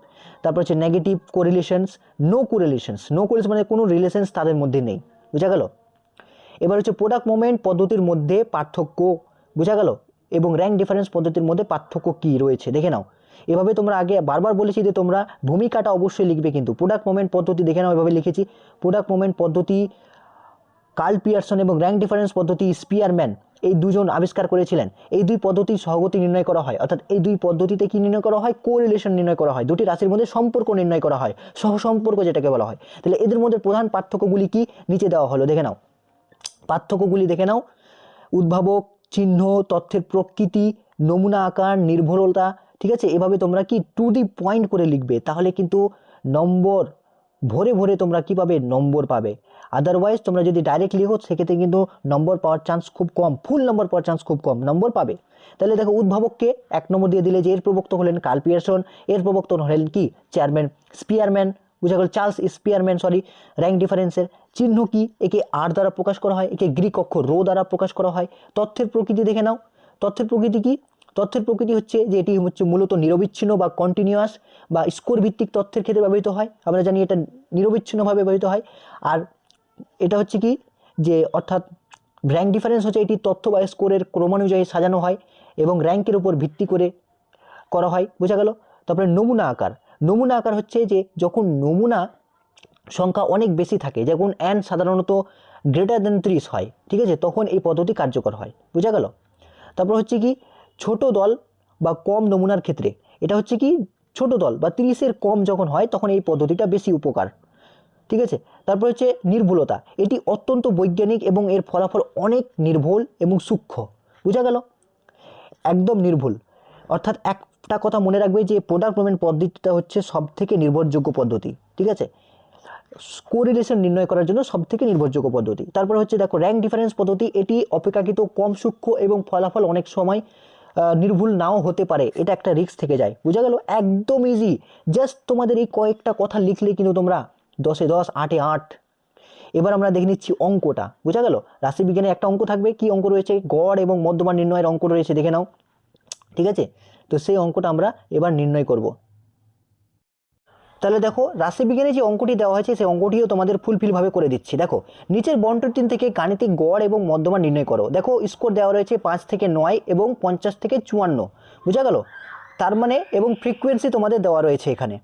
তারপর হচ্ছে negative correlations no correlations no correlation মানে কোনো রিলেশনস তাদের মধ্যে নেই। বোঝা গেল? এবার হচ্ছে প্রোডাক্ট মোমেন্ট পদ্ধতির মধ্যে পার্থক্য। বোঝা গেল? এবং র্যাঙ্ক ডিফারেন্স পদ্ধতির মধ্যে পার্থক্য কী রয়েছে? দেখে নাও। এভাবে তোমরা আগে বারবার বলেছি যে তোমরা ভূমিকাটা অবশ্যই লিখবে কিন্তু। প্রোডাক্ট মোমেন্ট পদ্ধতি দেখে নাও, এভাবে লিখেছি। প্রোডাক্ট মোমেন্ট পদ্ধতি কার্ল পিয়ারসন এবং র্যাঙ্ক ডিফারেন্স পদ্ধতি স্পিয়ারম্যান এই দুজন আবিষ্কার করেছিলেন। এই দুই পদ্ধতির সহগতি নির্ণয় করা হয়। অর্থাৎ এই দুই পদ্ধতিতে কি নির্ণয় করা হয়? কোরিলেশন নির্ণয় করা হয়। দুটি রাশির মধ্যে সম্পর্ক নির্ণয় করা হয়। সহসম্পর্ক যেটাকে বলা হয়। তাহলে এদের মধ্যে প্রধান পার্থক্যগুলি কি? নিচে দেওয়া হলো, দেখে নাও। পার্থক্যগুলি দেখে নাও। উদ্ভাবক, চিহ্ন, তথ্যের প্রকৃতি, নমুনা আকার নির্ভরতা ঠিক আছে? এভাবে তোমরা কি টু দি পয়েন্ট করে লিখবে? তাহলে কিন্তু নম্বর, ভরে ভরে তোমরা কি পাবে? নম্বর পাবে। আদারওয়াইজ তোমরা যদি ডাইরেক্ট লিখো, সেক্ষেত্রে কিন্তু নম্বর পাওয়ার চান্স খুব কম ফুল নম্বর পাওয়ার চান্স খুব কম, নম্বর পাবে। তাহলে দেখো, উদ্ভাবককে এক নম্বর দিয়ে দিলে যে এর প্রবক্তক হলেন কার্ল পিয়ারসন এর প্রবক্তক হলেন কি? চেয়ারম্যান স্পিয়ারম্যান বুঝা গেল চার্লস স্পিয়ারম্যান সরি র্যাঙ্ক ডিফারেন্সের চিহ্ন কি? একে আর দ্বারা প্রকাশ করা হয়, একে গ্রিক অক্ষর রো দ্বারা প্রকাশ করা হয়। তথ্যের প্রকৃতি দেখে নাও। তথ্যের প্রকৃতি কি? তথ্যের প্রকৃতি হচ্ছে যে এটি হচ্ছে মূলত নিরবিচ্ছিন্ন বা কন্টিনিউয়াস বা স্কোর ভিত্তিক তথ্যের ক্ষেত্রে ব্যবহৃত হয়। আমরা জানি এটা নিরবিচ্ছিন্নভাবে ব্যবহৃত হয়। আর এটা হচ্ছে কি? যে অর্থাৎ র্যাঙ্ক ডিফারেন্স হচ্ছে এটি তথ্য বা স্কোরের ক্রমানুযায়ী সাজানো হয় এবং র্যাঙ্কের উপর ভিত্তি করে করা হয়। বোঝা গেল? তারপরে নমুনা আকার। নমুনা আকার হচ্ছে যে যখন নমুনা সংখ্যা অনেক বেশি থাকে, যখন অ্যান সাধারণত গ্রেটার দেন ত্রিশ হয়, ঠিক আছে? তখন এই পদ্ধতি কার্যকর হয়। বোঝা গেল? তারপর হচ্ছে কি? ছোট দল বা কম নমুনার ক্ষেত্রে। এটা হচ্ছে কি? ছোট দল বা তিরিশের কম যখন হয়, তখন এই পদ্ধতিটা বেশি উপকার। ঠিক আছে? তারপর হচ্ছে নির্ভুলতা। এটি অত্যন্ত বৈজ্ঞানিক এবং এর ফলাফল অনেক নির্ভুল এবং সূক্ষ্ম। বোঝা গেল? একদম নির্ভুল। অর্থাৎ একটা কথা মনে রাখবে যে প্রোডাক্ট পেমেন্ট পদ্ধতিটা হচ্ছে সব থেকে নির্ভরযোগ্য পদ্ধতি। ঠিক আছে? কোরিলেশন নির্ণয় করার জন্য সব থেকে নির্ভরযোগ্য পদ্ধতি। তারপর হচ্ছে দেখো র্যাঙ্ক ডিফারেন্স পদ্ধতি। এটি অপেক্ষাকৃত কম সূক্ষ্ম এবং ফলাফল অনেক সময় নির্ভুল নাও হতে পারে, এটা একটা রিস্ক থেকে যায়। বোঝা গেল? একদম ইজি জাস্ট তোমাদের এই কয়েকটা কথা লিখলে কিন্তু তোমরা দশে দশ, আটে আট। এবার আমরা দেখে নিচ্ছি অঙ্কটা। বোঝা গেল? রাশিবিজ্ঞানে একটা অঙ্ক থাকবে। কি অঙ্ক রয়েছে? গড় এবং মধ্যমান নির্ণয়ের অঙ্ক রয়েছে, দেখে নাও। ঠিক আছে? তো সেই অঙ্কটা আমরা এবার নির্ণয় করব। তাহলে দেখো রাশিবিজ্ঞানে যে অঙ্কটি দেওয়া হয়েছে, সেই অঙ্কটিও তোমাদের ফুলফিলভাবে করে দিচ্ছি। দেখো, নিচের বন্টনটি থেকে গাণিতিক গড় এবং মধ্যমান নির্ণয় করো। দেখো, স্কোর দেওয়া রয়েছে পাঁচ থেকে নয় এবং পঞ্চাশ থেকে চুয়ান্ন। বোঝা গেল? তার মানে এবং ফ্রিকুয়েন্সি তোমাদের দেওয়া রয়েছে এখানে।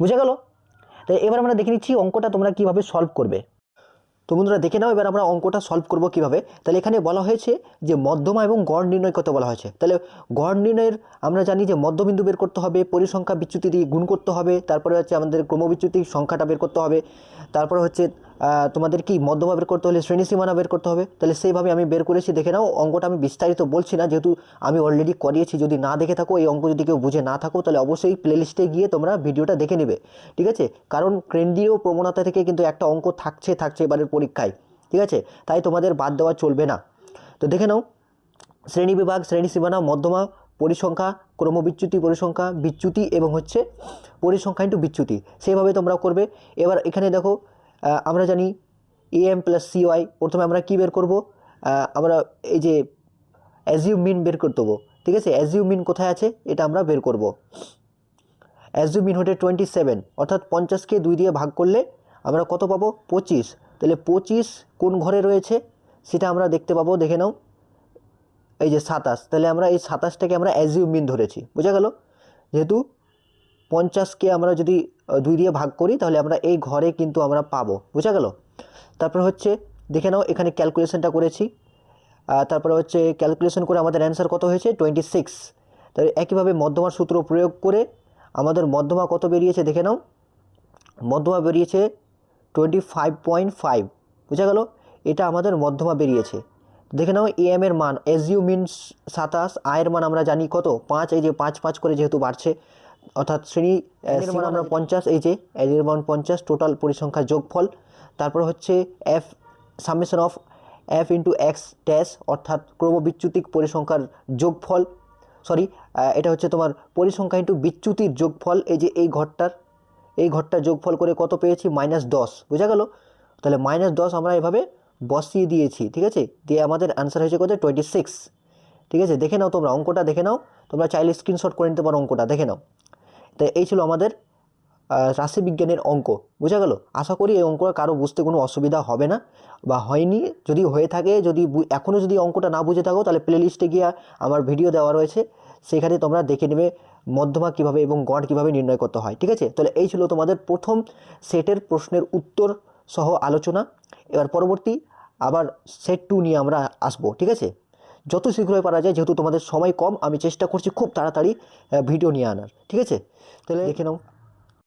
বুঝা গেল? তাই এবার আমরা দেখে নিচ্ছি অঙ্কটা তোমরা কীভাবে সলভ করবে। তো বন্ধুরা দেখে নাও, এবার আমরা অঙ্কটা সলভ করব কীভাবে। তাহলে এখানে বলা হয়েছে যে মধ্যমা এবং গড় নির্ণয় করতে বলা হয়েছে। তাহলে গড় নির্ণয়ের আমরা জানি যে মধ্যবিন্দু বের করতে হবে, পরিসংখ্যা বিচ্যুতি দিয়ে গুণ করতে হবে, তারপরে হচ্ছে আমাদের ক্রমবিচ্যুতি সংখ্যাটা বের করতে হবে, তারপরে হচ্ছে তোমাদের কি মধ্যমা বের করতে হলে, শ্রেণি সীমানা বের করতে হবে। তাহলে সেইভাবে আমি বের করেছি, দেখে নাও। অঙ্কটা আমি বিস্তারিত বলছি না, যেহেতু আমি অলরেডি করিয়েছি। যদি না দেখে থাকো, এই অঙ্ক যদি কেউ বুঝে না থাকো, তাহলে অবশ্যই প্লেলিস্টে গিয়ে তোমরা ভিডিওটা দেখে নেবে। ঠিক আছে? কারণ কেন্দ্রীয় প্রবণতা থেকে কিন্তু একটা অঙ্ক থাকছে থাকছে এবারের পরীক্ষায়। ঠিক আছে? তাই তোমাদের বাদ দেওয়া চলবে না। তো দেখে নাও। শ্রেণি বিভাগ, শ্রেণি সীমানা, মধ্যমা, পরিসংখ্যা, ক্রমবিচ্যুতি, পরিসংখ্যা, বিচ্যুতি এবং হচ্ছে পরিসংখ্যা ইন্টু বিচ্যুতি। সেইভাবে তোমরা করবে। এবার এখানে দেখো আমরা জানি A M plus C Y প্রথমে আমরা কী বের করব? আমরা এই যে অ্যাজিউ মিন বের করতে দেবো, ঠিক আছে? অ্যাজিউ মিন কোথায় আছে? এটা আমরা বের করব। অ্যাজিউ মিন হচ্ছে টোয়েন্টি সেভেন অর্থাৎ পঞ্চাশকে দুই দিয়ে ভাগ করলে আমরা কত পাবো? পঁচিশ। তাহলে পঁচিশ কোন ঘরে রয়েছে? সেটা আমরা দেখতে পাবো, দেখে নাও। এই যে সাতাশ। তাহলে আমরা এই সাতাশটাকে আমরা অ্যাজিউ মিন ধরেছি। বোঝা গেল? যেহেতু পঞ্চাশকে আমরা যদি দুই দিয়ে ভাগ করি, তাহলে আমরা এই ঘরে কিন্তু আমরা পাবো। বোঝা গেল? তারপর হচ্ছে, দেখে নাও, এখানে ক্যালকুলেশনটা করেছি। তারপরে হচ্ছে ক্যালকুলেশন করে আমাদের অ্যান্সার কত হয়েছে? টোয়েন্টি সিক্স তাহলে একইভাবে মধ্যমার সূত্র প্রয়োগ করে আমাদের মধ্যমা কত বেরিয়েছে দেখে নাও। মধ্যমা বেরিয়েছে টোয়েন্টি ফাইভ পয়েন্ট ফাইভ বুঝা গেল? এটা আমাদের মধ্যমা বেরিয়েছে। দেখে নাও এম এর মান এস ইউ মিনস সাতাশ আয়ের মান আমরা জানি কত? পাঁচ, এই যে পাঁচ পাঁচ করে যেহেতু বাড়ছে অর্থাৎ শ্রেণি এর মান আমরা পঞ্চাশ এই যে এর মান পঞ্চাশ টোটাল পরিসংখ্যার যোগফল। তারপর হচ্ছে F summation of F into x dash অর্থাৎ ক্রমবিচ্যুতিক পরিসংখ্যার যোগফল। সরি এটা হচ্ছে তোমার পরিসংখ্যা ইন্টু বিচ্যুতির যোগফল। এই যে এই ঘরটার এই ঘরটার যোগফল করে কত পেয়েছি? মাইনাস দশ। বোঝা গেল? তাহলে মাইনাস দশ আমরা এভাবে বসিয়ে দিয়েছি ঠিক আছে? দিয়ে আমাদের অ্যান্সার হয়েছে কত? টোয়েন্টি সিক্স ঠিক আছে? দেখে নাও তোমরা অঙ্কটা দেখে নাও। তোমরা চাইলে স্ক্রিনশট করে নিতে পারো অঙ্কটা দেখে নাও। তো এই ছিল আমাদের রাশিবিজ্ঞানের অঙ্ক। বোঝা গেল? আশা করি এই অঙ্কটা কারও বুঝতে কোনো অসুবিধা হবে না বা হয়নি। যদি হয়ে থাকে, যদি এখনও যদি অঙ্কটা না বুঝে থাকো, তাহলে প্লেলিস্টে গিয়ে আমার ভিডিও দেওয়া রয়েছে। সেখানে তোমরা দেখে নেবে মধ্যমা কীভাবে এবং গড় কীভাবে নির্ণয় করতে হয়, ঠিক আছে? তাহলে এই ছিল তোমাদের প্রথম সেটের প্রশ্নের উত্তর সহ আলোচনা। এবার পরবর্তী আবার সেট টু নিয়ে আমরা আসব, ঠিক আছে? যত শীঘ্রই পারা যায়, যেহেতু তোমাদের সময় কম, আমি চেষ্টা করছি খুব তাড়াতাড়ি ভিডিও নিয়ে আনার, ঠিক আছে? তাহলে দেখে নাও